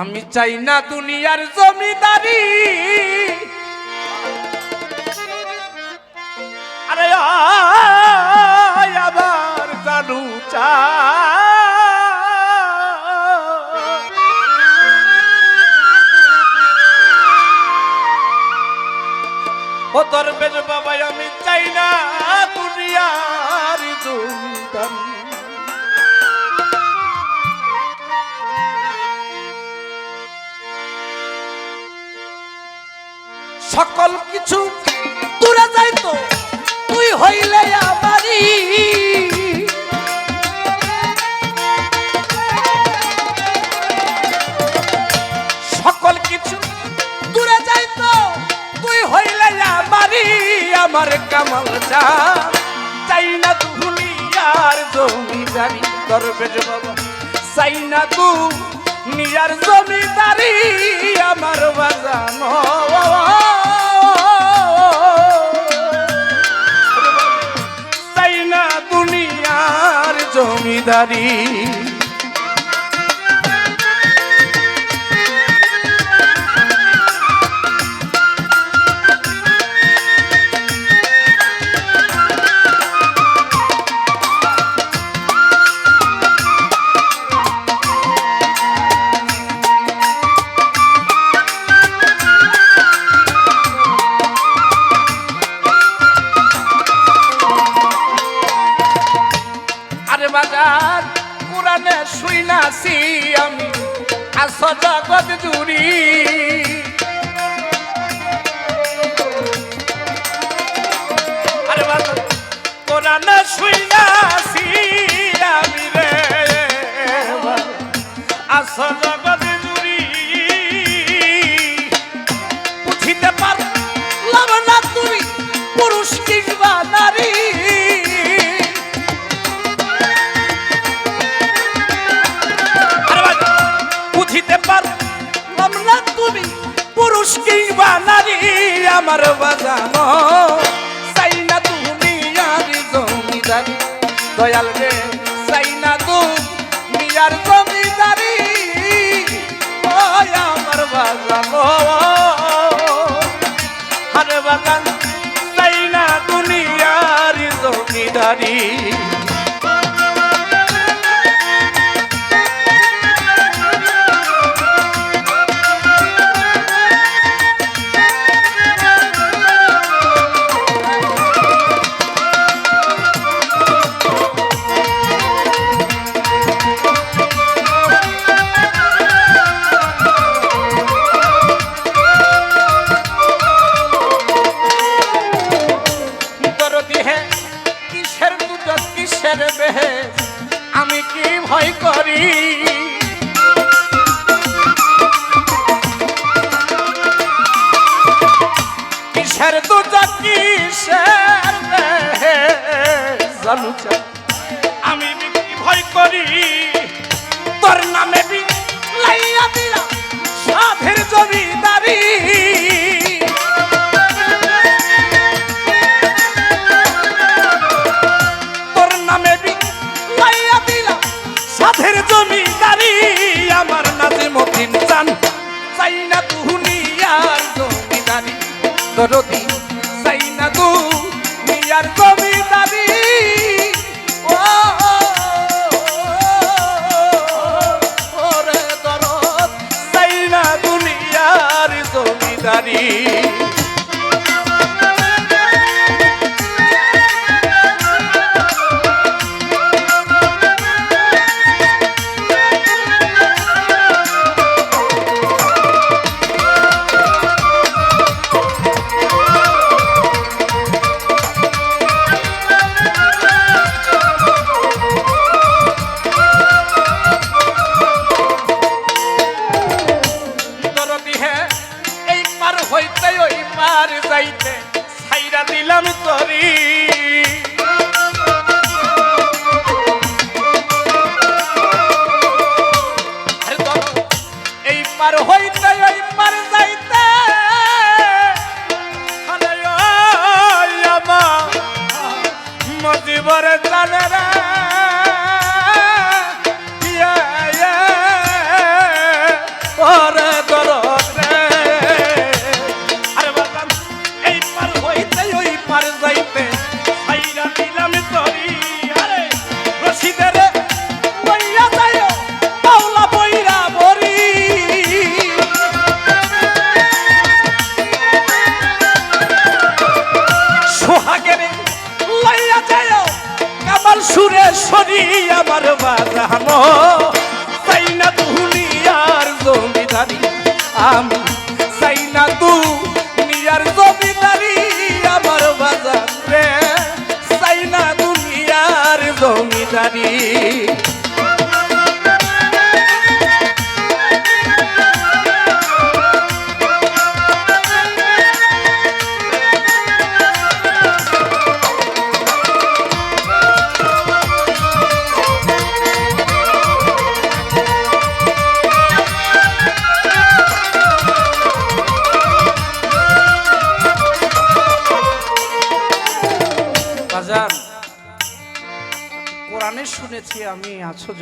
আমি চাই না দুনিয়ার জমিদারি। আরে আবার জানু চা। ও দরবেশ বাবা আমি চাই না সকল কিছু? দূরে যাইতো তুই হইলে আমারি সকল কিছু দূরে যাইতো তুই হইলে আমারি আমার কামাল চা। চাই না দুনিয়ার জমিদারি দরবেশ বাবা। চাই না তু নিয়ার জমিদারি আমার বাজানো। জমিদারি আস জগৎ জুড়ি। কোরআনে আমি রে। আস জগৎ জুড়ি। বুঝিতে পারলাম না পুরুষ কিংবা নারী। পুরুষ কিংবা নারী আমার বাজানো। চাই না তুমি আর জমিদারি। দয়াল রে চাই না তুমি আর জমিদারি। আমার বাজানো। আরে বাগান চাই না দুনিয়ার জমিদারি। চা আমি কি ভয় করি। তোর নামে লাইয়া দিলা সাধের জমিদারি। তোর নামে লাইয়া দিলা সাধের জমিদারি। আমার নাজে মতিন চান চাই না দুনিয়ার জমিদারি। দরদি জমিদারি আমার হইতে জমিদারি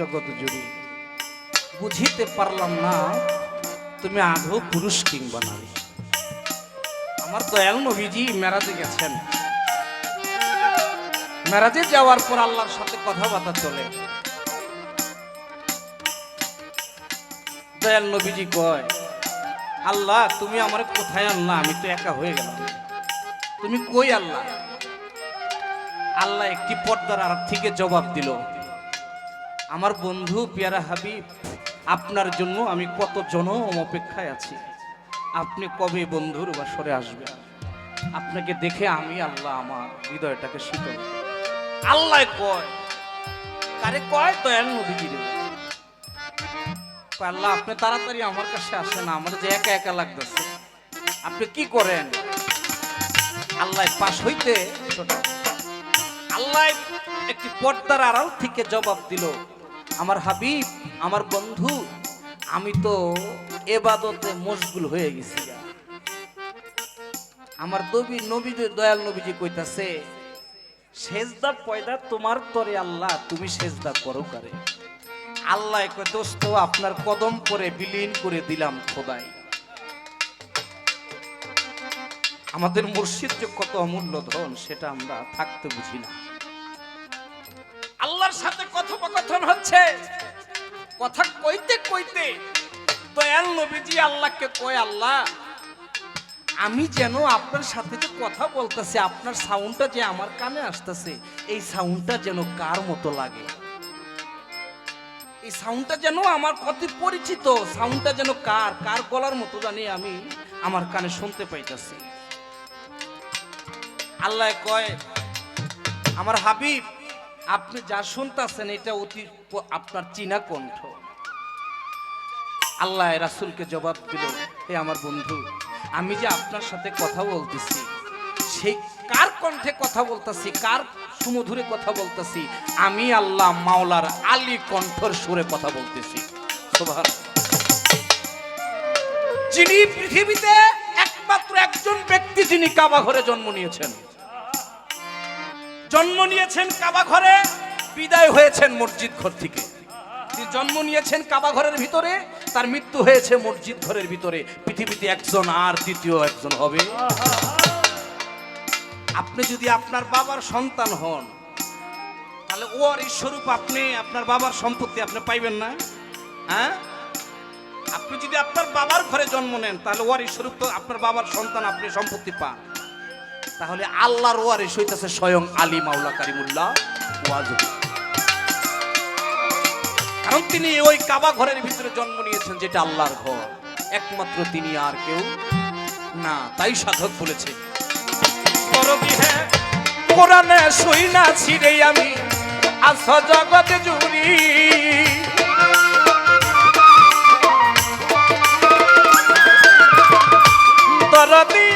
জগৎ জুড়ে। বুঝিতে পারলাম না, তুমি আধো পুরুষ কিংবা নারী। আমার দয়াল নবীজি মেরাজে গেছেন। মেরাজে যাওয়ার পর আল্লাহর সাথে কথাবার্তা চলে। দয়াল নবীজি কয়, আল্লাহ, তুমি আমার কোথায় আল্লাহ আমি তো একা হয়ে গেলাম। তুমি কই আল্লাহ আল্লাহ একটি পর্দার আর থেকে জবাব দিল আমার বন্ধু পিয়ারা হাবিব আপনার জন্য আমি কত জনম অপেক্ষায় আছি। আপনি কবে বন্ধুর বাসরে আসবেন? আপনাকে দেখে আমি আল্লাহ আমার হৃদয়টাকে শীতল আল্লাহ কয় কারে কয় দয়াল নবীজি রে? কয়, আল্লাহ আপনি তাড়াতাড়ি আমার কাছে আসেন আমার যে একা একা লাগতেছে। আপনি কি করেন? আল্লাহ পাশ হইতে আল্লাহ একটি পর্দার আড়াল থেকে জবাব দিল আমার হাবিব, আমার বন্ধু, আমি তো এবাদতে মশগুল হয়ে গেছি। আমার নবী নবী দয়াল নবীজি কইতাছে, সেজদা পয়দা তোমার তরে আল্লাহ, তুমি সেজদা করো কারে? আল্লাহ দোস্ত, আপনার কদম করে বিলীন করে দিলাম খোদাই। আমাদের মুর্শিদ যে কত অমূল্য ধন, সেটা আমরা থাকতে বুঝি না। আল্লাহর সাথে কথোপকথন হচ্ছে। কথা কইতে কইতে দয়াল নবীজি আল্লাহকে কয়, আল্লাহ, আমি যেন আপনার সাথে যে কথা বলতেছি, আপনার সাউন্ডটা যে আমার কানে আসতেছে, এই সাউন্ডটা যেন কার মতো লাগে? এই সাউন্ডটা যেন আমার কত পরিচিত সাউন্ডটা যেন কার কার গলার মতো জানি আমি আমার কানে শুনতে পাইতেছি। আল্লাহ কয়, আমার হাবিব আপনি যা শুনতেছেন, এটা অতি আপনার চীনা কণ্ঠ। আল্লাহ রাসুলকে জবাব দিল হে আমার বন্ধু, আমি যে আপনার সাথে কথা বলতেছি, সেই কার কণ্ঠে কথা বলতেছি, কার সুমধুরে কথা বলতেছি, আমি আল্লাহ মাওলার আলী কণ্ঠর সুরে কথা বলতেছি। যিনি পৃথিবীতে একমাত্র একজন ব্যক্তি যিনি কাবা ঘরে জন্ম নিয়েছেন জন্ম নিয়েছেন কাবা ঘরে, বিদায় হয়েছেন মসজিদ ঘর থেকে। জন্ম নিয়েছেন কাবা ঘরের ভিতরে, তার মৃত্যু হয়েছে মসজিদ ঘরের ভিতরে। পৃথিবীতে একজন আর দ্বিতীয় একজন হবে। আপনি যদি আপনার বাবার সন্তান হন, তাহলে ওর এই স্বরূপ আপনি, আপনার বাবার সম্পত্তি আপনি পাইবেন না। হ্যাঁ? আপনি যদি আপনার বাবার ঘরে জন্ম নেন, তাহলে এই স্বরূপ তো আপনার বাবার সন্তান, আপনি সম্পত্তি পান। তাহলে আল্লাহর ওয়ারিস হইতেছে স্বয়ং আলী মাওলা কারিমুল্লাহ ওয়াজুদ। কারণ তিনি ওই কাবা ঘরের ভিতরে জন্ম নিয়েছেন যেটা আল্লাহর ঘর। একমাত্র তিনি আর কেউ না, তাই সাধক বলেছে। কোরআনে শুই না ছিড়ে আমি আস জগতে জুড়ি। দরদি